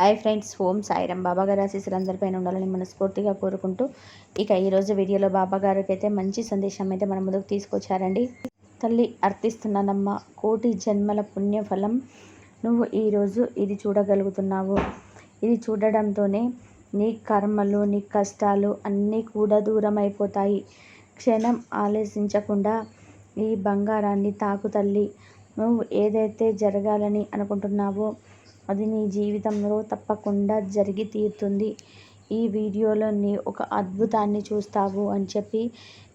Hi friends Om Sairam. బాబా గారి ఆశీస్సులు అందరిపైన ఉండాలని మనస్ఫూర్తిగా కోరుకుంటూ ఇక ఈరోజు వీడియోలో బాబా గారికి అయితే మంచి సందేశం అయితే మన ముందుకు తీసుకొచ్చారండి. తల్లి అర్థిస్తున్నానమ్మ కోటి జన్మల పుణ్యఫలం. నువ్వు ఈరోజు ఇది చూడగలుగుతున్నావు. ఇది చూడడంతోనే నీ కర్మలు నీ కష్టాలు అన్నీ కూడా దూరం అయిపోతాయి క్షణం ఆలోచించకుండా ఈ బంగారాన్ని తాకు తల్లి. నువ్వు ఏదైతే జరగాలని అనుకుంటున్నావో అది నీ జీవితంలో తప్పకుండా జరిగి తీరుతుంది. ఈ వీడియోలో నీ ఒక అద్భుతాన్ని చూస్తావు అని చెప్పి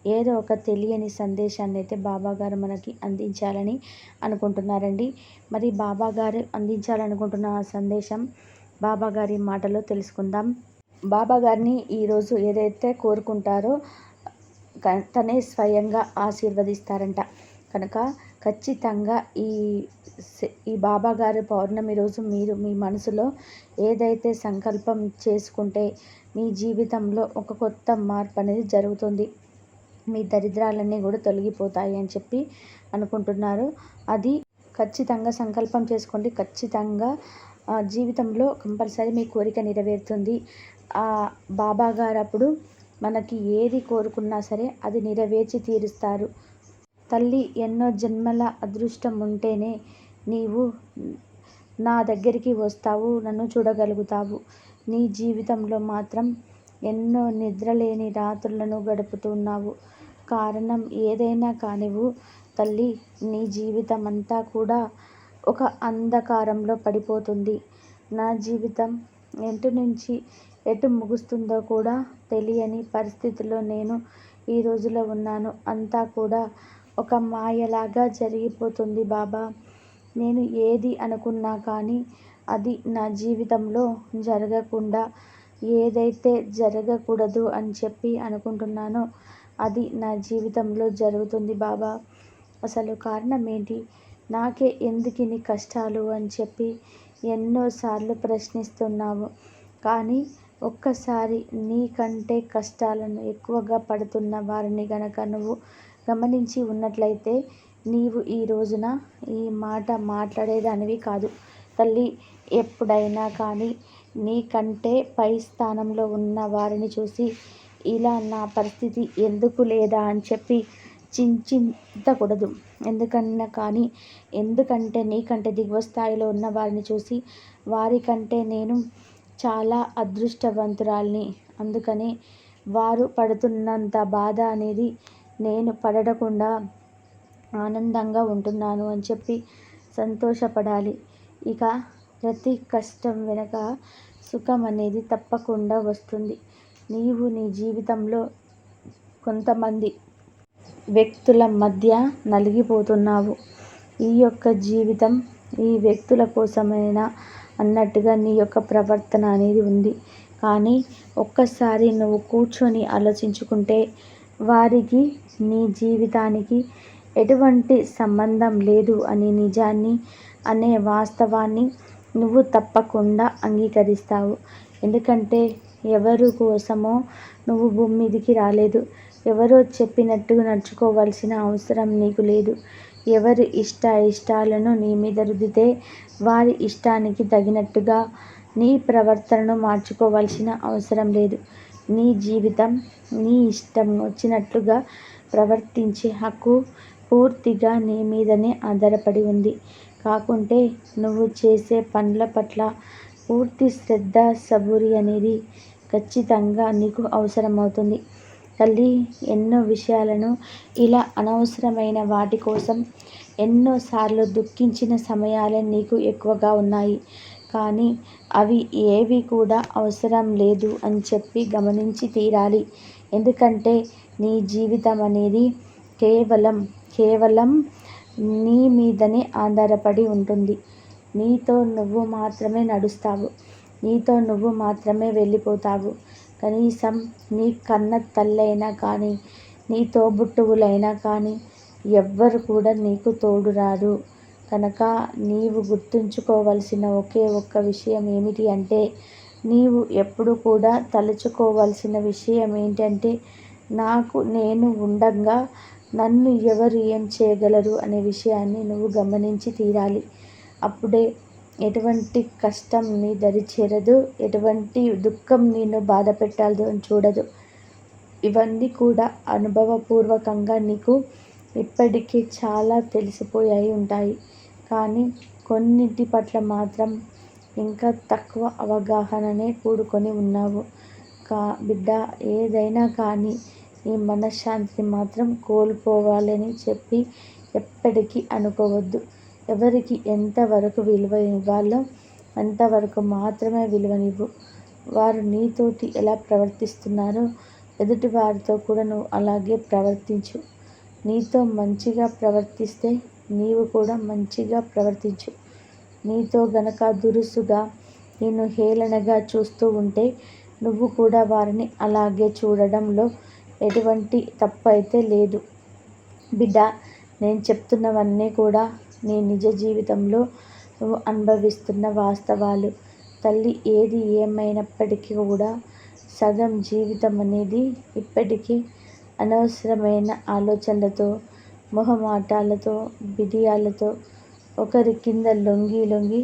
ఏదో ఒక తెలియని సందేశాన్ని అయితే బాబాగారు మనకి అందించాలని అనుకుంటున్నారండి. మరి బాబాగారు అందించాలనుకుంటున్న ఆ సందేశం బాబాగారి మాటలో తెలుసుకుందాం. బాబాగారిని ఈరోజు ఏదైతే కోరుకుంటారో తనే స్వయంగా ఆశీర్వదిస్తారంట. కనుక ఖచ్చితంగా ఈ ఈ బాబాగారి పౌర్ణమి రోజు మీరు మీ మనసులో ఏదైతే సంకల్పం చేసుకుంటే మీ జీవితంలో ఒక కొత్త మార్పు అనేది జరుగుతుంది. మీ దరిద్రాలన్నీ కూడా తొలగిపోతాయి అని చెప్పి అనుకుంటున్నారు. అది ఖచ్చితంగా సంకల్పం చేసుకోండి. ఖచ్చితంగా జీవితంలో కంపల్సరీ మీ కోరిక నెరవేరుతుంది. ఆ బాబాగారు అప్పుడు మనకి ఏది కోరుకున్నా సరే అది నెరవేర్చి తీరుస్తారు. తల్లి ఎన్నో జన్మల అదృష్టం ఉంటేనే నీవు నా దగ్గరికి వస్తావు నన్ను చూడగలుగుతావు. నీ జీవితంలో మాత్రం ఎన్నో నిద్రలేని రాత్రులను గడుపుతున్నావు. కారణం ఏదైనా కానివు తల్లి నీ జీవితం అంతా కూడా ఒక అంధకారంలో పడిపోతుంది. నా జీవితం ఎటు నుంచి ఎటు ముగుస్తుందో కూడా తెలియని పరిస్థితిలో నేను ఈ రోజులో ఉన్నాను. అంతా కూడా ఒక మాయలాగా జరిగిపోతుంది బాబా. నేను ఏది అనుకున్నా కానీ అది నా జీవితంలో జరగకుండా ఏదైతే జరగకూడదు అని చెప్పి అనుకుంటున్నానో అది నా జీవితంలో జరుగుతుంది బాబా. అసలు కారణం ఏంటి? నాకే ఎందుకు ఇన్ని కష్టాలు అని చెప్పి ఎన్నోసార్లు ప్రశ్నిస్తున్నావు. కానీ ఒక్కసారి నీకంటే కష్టాలను ఎక్కువగా పడుతున్న వారిని గనక నువ్వు గమనించి ఉన్నట్లయితే నీవు ఈ రోజున ఈ మాట మాట్లాడేదానివి కాదు. తల్లి ఎప్పుడైనా కానీ నీకంటే పై స్థానంలో ఉన్న వారిని చూసి ఇలా నా పరిస్థితి ఎందుకు లేదా? అని చెప్పి చింతించకూడదు. ఎందుకన్నా కానీ ఎందుకంటే నీకంటే దిగువ స్థాయిలో ఉన్న వారిని చూసి వారికంటే నేను చాలా అదృష్టవంతురాల్ని. అందుకని వారు పడుతున్నంత బాధ అనేది నేను పడకుండా ఆనందంగా ఉంటున్నాను అని చెప్పి సంతోషపడాలి. ఇక ప్రతి కష్టం వెనక సుఖం అనేది తప్పకుండా వస్తుంది. నీవు నీ జీవితంలో కొంతమంది వ్యక్తుల మధ్య నలిగిపోతున్నావు. ఈ యొక్క జీవితం ఈ వ్యక్తుల కోసమైనా అన్నట్టుగా నీ యొక్క ప్రవర్తన అనేది ఉంది. కానీ ఒక్కసారి నువ్వు కూర్చొని ఆలోచించుకుంటే వారికి నీ జీవితానికి ఎటువంటి సంబంధం లేదు అనే నిజాన్ని అనే వాస్తవాన్ని నువ్వు తప్పకుండా అంగీకరిస్తావు. ఎందుకంటే ఎవరు కోసమో నువ్వు భూమి మీదకి రాలేదు. ఎవరో చెప్పినట్టు నడుచుకోవాల్సిన అవసరం నీకు లేదు. ఎవరి ఇష్ట ఇష్టాలను నీ మీద రుద్దితే వారి ఇష్టానికి తగినట్టుగా నీ ప్రవర్తనను మార్చుకోవాల్సిన అవసరం లేదు. నీ జీవితం నీ ఇష్టం వచ్చినట్లుగా ప్రవర్తించే హక్కు పూర్తిగా నీ మీదనే ఆధారపడి ఉంది. కాకుంటే నువ్వు చేసే పనుల పట్ల పూర్తి శ్రద్ధ సబూరి అనేది ఖచ్చితంగా నీకు అవసరమవుతుంది. తల్లి ఎన్నో విషయాలను ఇలా అనవసరమైన వాటి కోసం ఎన్నోసార్లు దుఃఖించిన సమయాలే నీకు ఎక్కువగా ఉన్నాయి. కానీ అవి ఏవి కూడా అవసరం లేదు అని చెప్పి గమనించి తీరాలి. ఎందుకంటే నీ జీవితం అనేది కేవలం కేవలం నీ మీదనే ఆధారపడి ఉంటుంది. నీతో నువ్వు మాత్రమే నడుస్తావు. నీతో నువ్వు మాత్రమే వెళ్ళిపోతావు. కనీసం నీ కన్న తల్లైనా కానీ నీ తోబుట్టువులైనా కానీ ఎవ్వరు కూడా నీకు తోడు రారు కనుక నీవు గుర్తుంచుకోవలసిన ఒకే ఒక్క విషయం ఏమిటి అంటే నీవు ఎప్పుడు కూడా తలుచుకోవాల్సిన విషయం ఏంటంటే నాకు నేను ఉండగా నన్ను ఎవరు ఏం చేయగలరు అనే విషయాన్ని నువ్వు గమనించి తీరాలి. అప్పుడే ఎటువంటి కష్టం నీ దరి చేరదు ఎటువంటి దుఃఖం నేను బాధ పెట్టాలి చూడదు. ఇవన్నీ కూడా అనుభవపూర్వకంగా నీకు ఇప్పటికీ చాలా తెలిసిపోయాయి ఉంటాయి. కానీ కొన్నింటి పట్ల మాత్రం ఇంకా తక్కువ అవగాహననే కూడుకొని ఉన్నావు. కా బిడ్డ ఏదైనా కానీ నీ మనశ్శాంతిని మాత్రం కోల్పోవాలని చెప్పి ఎప్పటికీ అనుకోవద్దు. ఎవరికి ఎంతవరకు విలువ ఇవ్వాలో అంతవరకు మాత్రమే విలువనివ్వు. వారు నీతోటి ఎలా ప్రవర్తిస్తున్నారో ఎదుటి వారితో కూడా నువ్వు అలాగే ప్రవర్తించు. నీతో మంచిగా ప్రవర్తిస్తే నీవు కూడా మంచిగా ప్రవర్తించు. నీతో గనక దురుసుగా నిన్ను హేళనగా చూస్తూ ఉంటే నువ్వు కూడా వారిని అలాగే చూడడంలో ఎటువంటి తప్పు అయితే లేదు. బిడ్డ నేను చెప్తున్నవన్నీ కూడా నీ నిజ జీవితంలో నువ్వు అనుభవిస్తున్న వాస్తవాలు. తల్లి ఏది ఏమైనప్పటికీ కూడా సగం జీవితం అనేది ఇప్పటికీ అనవసరమైన ఆలోచనలతో మొహమాటాలతో బిడియాలతో ఒకరి కింద లొంగి లొంగి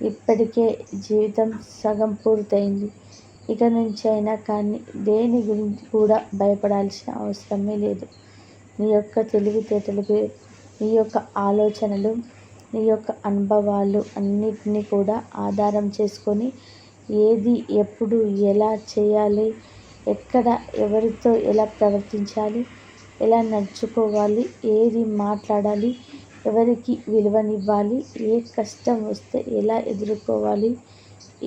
ఇప్పటికే జీవితం సగం పూర్తయింది. ఇక నుంచి అయినా కానీ దేని గురించి కూడా భయపడాల్సిన అవసరమే లేదు. నీ యొక్క తెలివితేటలు నీ యొక్క ఆలోచనలు నీ యొక్క అనుభవాలు అన్నిటినీ కూడా ఆధారం చేసుకొని ఏది ఎప్పుడు ఎలా చేయాలి ఎక్కడ ఎవరితో ఎలా ప్రవర్తించాలి ఎలా నడుచుకోవాలి ఏది మాట్లాడాలి ఎవరికి విలువనివ్వాలి ఏ కష్టం వస్తే ఎలా ఎదుర్కోవాలి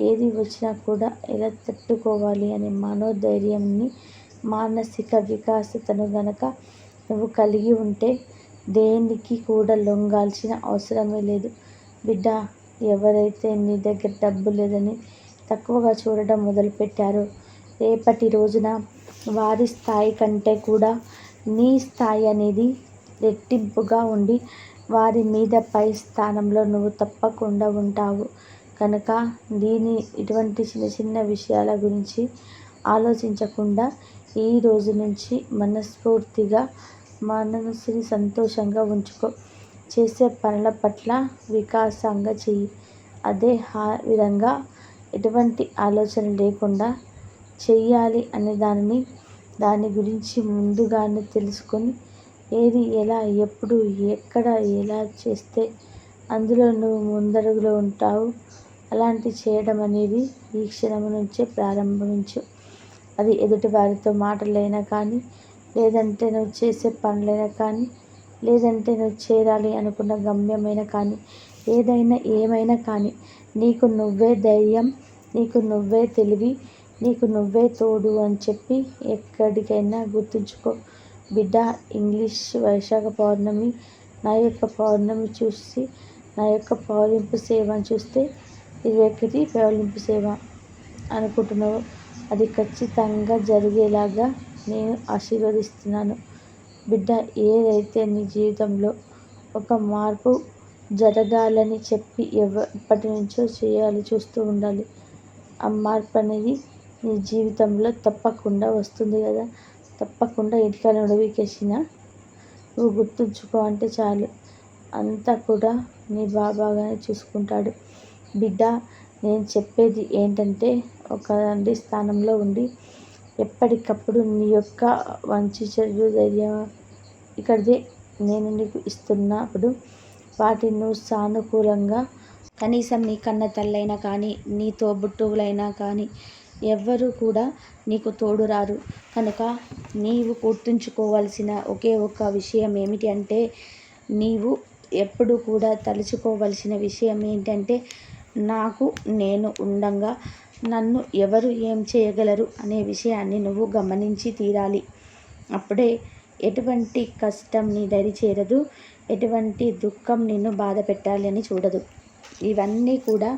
ఏది వచ్చినా కూడా ఎలా తట్టుకోవాలి అనే మనోధైర్యంని మానసిక వికాసతను గనక నువ్వు కలిగి ఉంటే దేనికి కూడా లొంగాల్సిన అవసరమే లేదు. బిడ్డ ఎవరైతే నీ దగ్గర డబ్బు లేదని తక్కువగా చూడడం మొదలుపెట్టారో రేపటి రోజున వారి స్థాయి కంటే కూడా నీ స్థాయి అనేది రెట్టింపుగా ఉండి వారి మీద పై స్థానంలో నువ్వు తప్పకుండా ఉంటావు. కనుక దీని ఇటువంటి చిన్న చిన్న విషయాల గురించి ఆలోచించకుండా ఈ రోజు నుంచి మనస్ఫూర్తిగా మనసుని సంతోషంగా ఉంచుకో. చేసే పనుల పట్ల వికాసంగా చెయ్యి. అదే ఆ విధంగా ఎటువంటి ఆలోచన లేకుండా చెయ్యాలి అనే దానిని దాని గురించి ముందుగానే తెలుసుకొని ఏది ఎలా ఎప్పుడు ఎక్కడ ఎలా చేస్తే అందులో నువ్వు ముందడుగులో ఉంటావు అలాంటి చేయడం అనేది ఈ క్షణం నుంచే ప్రారంభించు. అది ఎదుటి వారితో మాటలైనా కానీ లేదంటే నువ్వు చేసే పనులైనా కానీ లేదంటే నువ్వు చేరాలి అనుకున్న గమ్యమైనా కానీ ఏదైనా ఏమైనా కానీ నీకు నువ్వే ధైర్యం నీకు నువ్వే తెలివి నీకు నువ్వే తోడు అని చెప్పి ఎక్కడికైనా గుర్తుంచుకో. బిడ్డ ఇంగ్లీష్ వైశాఖ పౌర్ణమి నా యొక్క పౌర్ణమి చూసి నా యొక్క పౌలింపు సేవను చూస్తే ఇరవై ఒకటి పౌలింపు సేవ అనుకుంటున్నావు. అది ఖచ్చితంగా జరిగేలాగా నేను ఆశీర్వదిస్తున్నాను. బిడ్డ ఏదైతే నీ జీవితంలో ఒక మార్పు జరగాలని చెప్పి ఎవ ఎప్పటి నుంచో చేయాలి చూస్తూ ఉండాలి. ఆ మార్పు అనేది నీ జీవితంలో తప్పకుండా వస్తుంది కదా. తప్పకుండా ఇటుకలు ఉడవికేసిన నువ్వు గుర్తుంచుకో అంటే చాలు. అంతా కూడా నీ బాబాగానే చూసుకుంటాడు. బిడ్డ నేను చెప్పేది ఏంటంటే ఒక తండ్రి స్థానంలో ఉండి ఎప్పటికప్పుడు నీ యొక్క మంచి చెడు ధైర్యం ఇక్కడిదే నేను నీకు ఇస్తున్నప్పుడు వాటిని నువ్వు సానుకూలంగా కనీసం నీ కన్న తల్లైనా కానీ నీ తోబుట్టువులైనా కానీ ఎవ్వరూ కూడా నీకు తోడు రారు కనుక నీవు గుర్తుంచుకోవాల్సిన ఒకే ఒక్క విషయం ఏమిటి అంటే నీవు ఎప్పుడు కూడా తలుచుకోవలసిన విషయం ఏంటంటే నాకు నేను ఉండంగా నన్ను ఎవరు ఏం చేయగలరు అనే విషయాన్ని నువ్వు గమనించి తీరాలి. అప్పుడే ఎటువంటి కష్టం నీ దరి చేరదు ఎటువంటి దుఃఖం నిన్ను బాధ పెట్టాలి అని చూడదు. ఇవన్నీ కూడా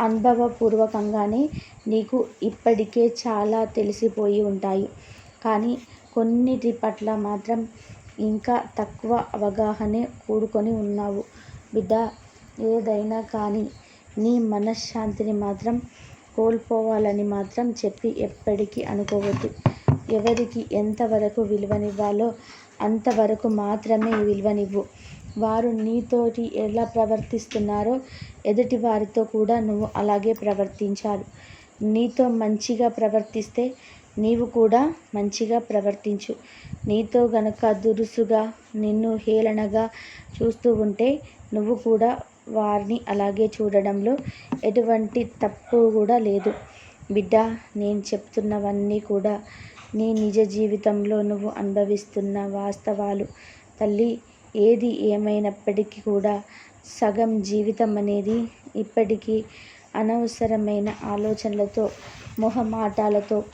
అనుభవపూర్వకంగానే నీకు ఇప్పటికే చాలా తెలిసిపోయి ఉంటాయి. కానీ కొన్నిటి పట్ల మాత్రం ఇంకా తక్కువ అవగాహనే కూడుకొని ఉన్నావు. బిడ్డ ఏదైనా కానీ నీ మనశ్శాంతిని మాత్రం కోల్పోవాలని మాత్రం చెప్పి ఎప్పటికీ అనుకోవద్దు. ఎవరికి ఎంతవరకు విలువనివ్వాలో అంతవరకు మాత్రమే విలువనివ్వు. వారు నీతోటి ఎలా ప్రవర్తిస్తున్నారో ఎదుటి వారితో కూడా నువ్వు అలాగే ప్రవర్తించాలి. నీతో మంచిగా ప్రవర్తిస్తే నీవు కూడా మంచిగా ప్రవర్తించు. నీతో గనక దురుసుగా నిన్ను హేళనగా చూస్తూ ఉంటే నువ్వు కూడా వారిని అలాగే చూడడంలో ఎటువంటి తప్పు కూడా లేదు. బిడ్డ నేను చెప్తున్నవన్నీ కూడా నీ నిజ జీవితంలో నువ్వు అనుభవిస్తున్న వాస్తవాలు. తల్లి ఏది ఏమైనప్పటికీ కూడా సగం జీవితం అనేది ఇప్పటికీ అనవసరమైన ఆలోచనలతో మొహమాటాలతో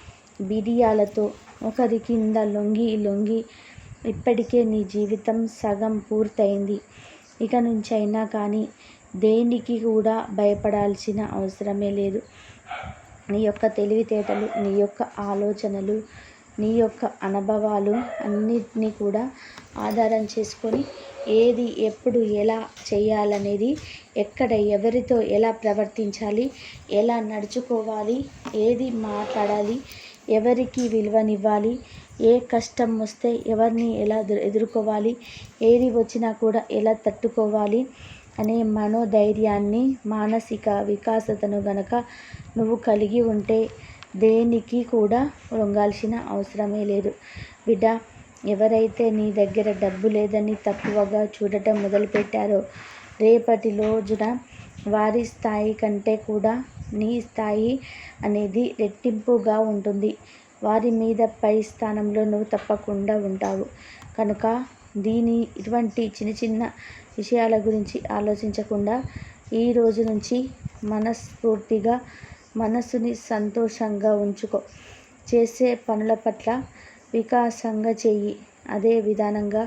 బిడియాలతో ఒకరి కింద లొంగి లొంగి ఇప్పటికే నీ జీవితం సగం పూర్తయింది. ఇక నుంచైనా కానీ దేనికి కూడా భయపడాల్సిన అవసరమే లేదు. నీ యొక్క తెలివితేటలు నీ యొక్క ఆలోచనలు నీ యొక్క అనుభవాలు అన్నిటినీ కూడా ఆధారం చేసుకొని ఏది ఎప్పుడు ఎలా చేయాలనేది ఎక్కడ ఎవరితో ఎలా ప్రవర్తించాలి ఎలా నడుచుకోవాలి ఏది మాట్లాడాలి ఎవరికి విలువనివ్వాలి ఏ కష్టం వస్తే ఎవరిని ఎలా ఎదుర్కోవాలి ఏది వచ్చినా కూడా ఎలా తట్టుకోవాలి అనే మనోధైర్యాన్ని మానసిక వికాసతను గనక నువ్వు కలిగి ఉంటే దేనికి కూడా లొంగాల్సిన అవసరమే లేదు. బిడ్డ ఎవరైతే నీ దగ్గర డబ్బు లేదని తక్కువగా చూడటం మొదలుపెట్టారో రేపటి రోజున వారి స్థాయి కంటే కూడా నీ స్థాయి అనేది రెట్టింపుగా ఉంటుంది. వారి మీద పై స్థానంలో నువ్వు తప్పకుండా ఉంటావు. కనుక దీని ఇటువంటి చిన్న చిన్న విషయాల గురించి ఆలోచించకుండా ఈ రోజు నుంచి మనస్ఫూర్తిగా మనసుని సంతోషంగా ఉంచుకో. చేసే పనుల పట్ల వికాసంగా చెయ్యి అదే విధానంగా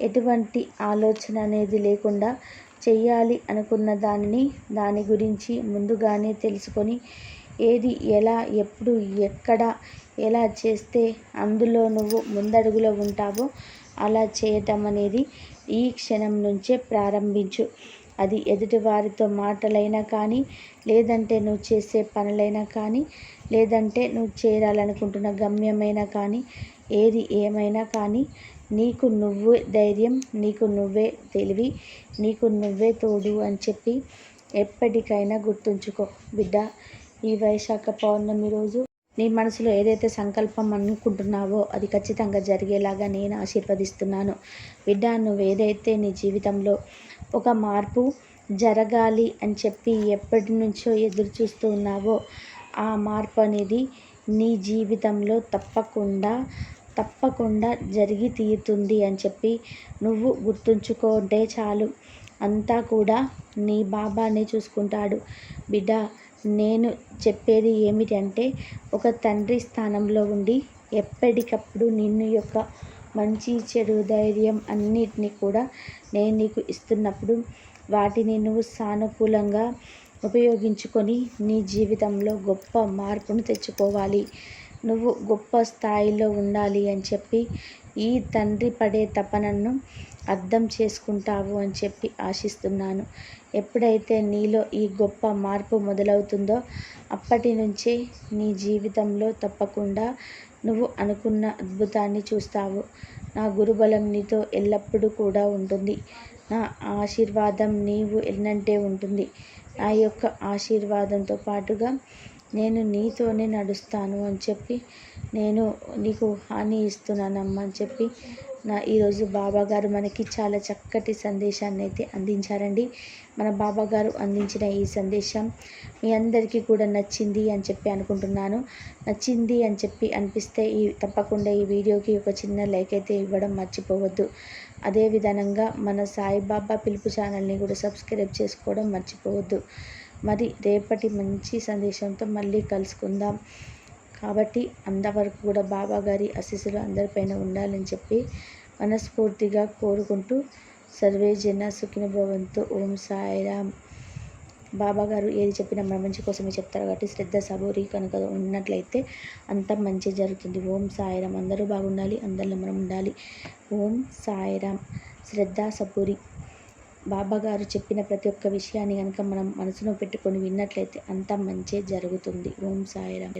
ఎటువంటి ఆలోచన అనేది లేకుండా చెయ్యాలి అనుకున్న దానిని దాని గురించి ముందుగానే తెలుసుకొని ఏది ఎలా ఎప్పుడు ఎక్కడ ఎలా చేస్తే అందులో నువ్వు ముందడుగులో ఉంటావో అలా చేయటం అనేది ఈ క్షణం నుంచే ప్రారంభించు. అది ఎదుటివారితో మాటలైనా కానీ లేదంటే నువ్వు చేసే పనులైనా కానీ లేదంటే నువ్వు చేరాలనుకుంటున్న గమ్యమైనా కానీ ఏది ఏమైనా కానీ నీకు నువ్వే ధైర్యం నీకు నువ్వే తెలివి నీకు నువ్వే తోడు అని చెప్పి ఎప్పటికైనా గుర్తుంచుకో. బిడ్డ ఈ వైశాఖ పౌర్ణమి రోజు నీ మనసులో ఏదైతే సంకల్పం అనుకుంటున్నావో అది ఖచ్చితంగా జరిగేలాగా నేను ఆశీర్వదిస్తున్నాను. బిడ్డ నువ్వు ఏదైతే నీ జీవితంలో ఒక మార్పు జరగాలి అని చెప్పి ఎప్పటి నుంచో ఎదురు చూస్తూ ఉన్నావో ఆ మార్పు అనేది నీ జీవితంలో తప్పకుండా తప్పకుండా జరిగి తీరుతుంది అని చెప్పి నువ్వు గుర్తుంచుకుంటే చాలు. అంతా కూడా నీ బాబానే చూసుకుంటాడు. బిడ్డ నేను చెప్పేది ఏమిటంటే ఒక తండ్రి స్థానంలో ఉండి ఎప్పటికప్పుడు నిన్ను యొక్క మంచి చెడు ధైర్యం అన్నిటినీ కూడా నేను నీకు ఇస్తున్నప్పుడు వాటిని నువ్వు సానుకూలంగా ఉపయోగించుకొని నీ జీవితంలో గొప్ప మార్పును తెచ్చుకోవాలి. నువ్వు గొప్ప స్థాయిలో ఉండాలి అని చెప్పి ఈ తండ్రి పడే తపనను అర్థం చేసుకుంటావు అని చెప్పి ఆశిస్తున్నాను. ఎప్పుడైతే నీలో ఈ గొప్ప మార్పు మొదలవుతుందో అప్పటి నుంచే నీ జీవితంలో తప్పకుండా నువ్వు అనుకున్న అద్భుతాన్ని చూస్తావు. నా గురుబలం నీతో ఎల్లప్పుడూ కూడా ఉంటుంది. నా ఆశీర్వాదం నీవు ఎన్నంటే ఉంటుంది. నా యొక్క ఆశీర్వాదంతో పాటుగా నేను నీతోనే నడుస్తాను అని చెప్పి నేను నీకు హాని ఇస్తున్నానమ్మా అని చెప్పి నా ఈరోజు బాబాగారు మనకి చాలా చక్కటి సందేశాన్ని అయితే అందించారండి. మన బాబాగారు అందించిన ఈ సందేశం మీ అందరికీ కూడా నచ్చింది అని చెప్పి అనుకుంటున్నాను. నచ్చింది అని చెప్పి అనిపిస్తే ఈ తప్పకుండా ఈ వీడియోకి ఒక చిన్న లైక్ అయితే ఇవ్వడం మర్చిపోవద్దు. అదే విధంగా మన సాయిబాబా పిలుపు ఛానల్ని కూడా సబ్స్క్రైబ్ చేసుకోవడం మర్చిపోవద్దు. మరి రేపటి మంచి సందేశంతో మళ్ళీ కలుసుకుందాం. కాబట్టి అంతవరకు కూడా బాబా గారి ఆశీస్సులు అందరిపైన ఉండాలని చెప్పి మనస్ఫూర్తిగా కోరుకుంటూ సర్వే జన సుఖిన భవంతు. ఓం సాయిరామ్. బాబా గారు ఏది చెప్పినా మన మంచి కోసమే చెప్తారు కాబట్టి శ్రద్ధ సబూరి కనుక ఉన్నట్లయితే అంత మంచి జరుగుతుంది. ఓం సాయిరామ్. అందరూ బాగుండాలి అందరిలో మనం ఉండాలి. ఓం సాయిరామ్. శ్రద్ధ సబూరి. బాబా గారు చెప్పిన ప్రతి ఒక్క విషయాన్ని కనుక మనం మనసులో పెట్టుకొని విన్నట్లయితే అంత మంచి జరుగుతుంది. ఓం సాయిరామ్.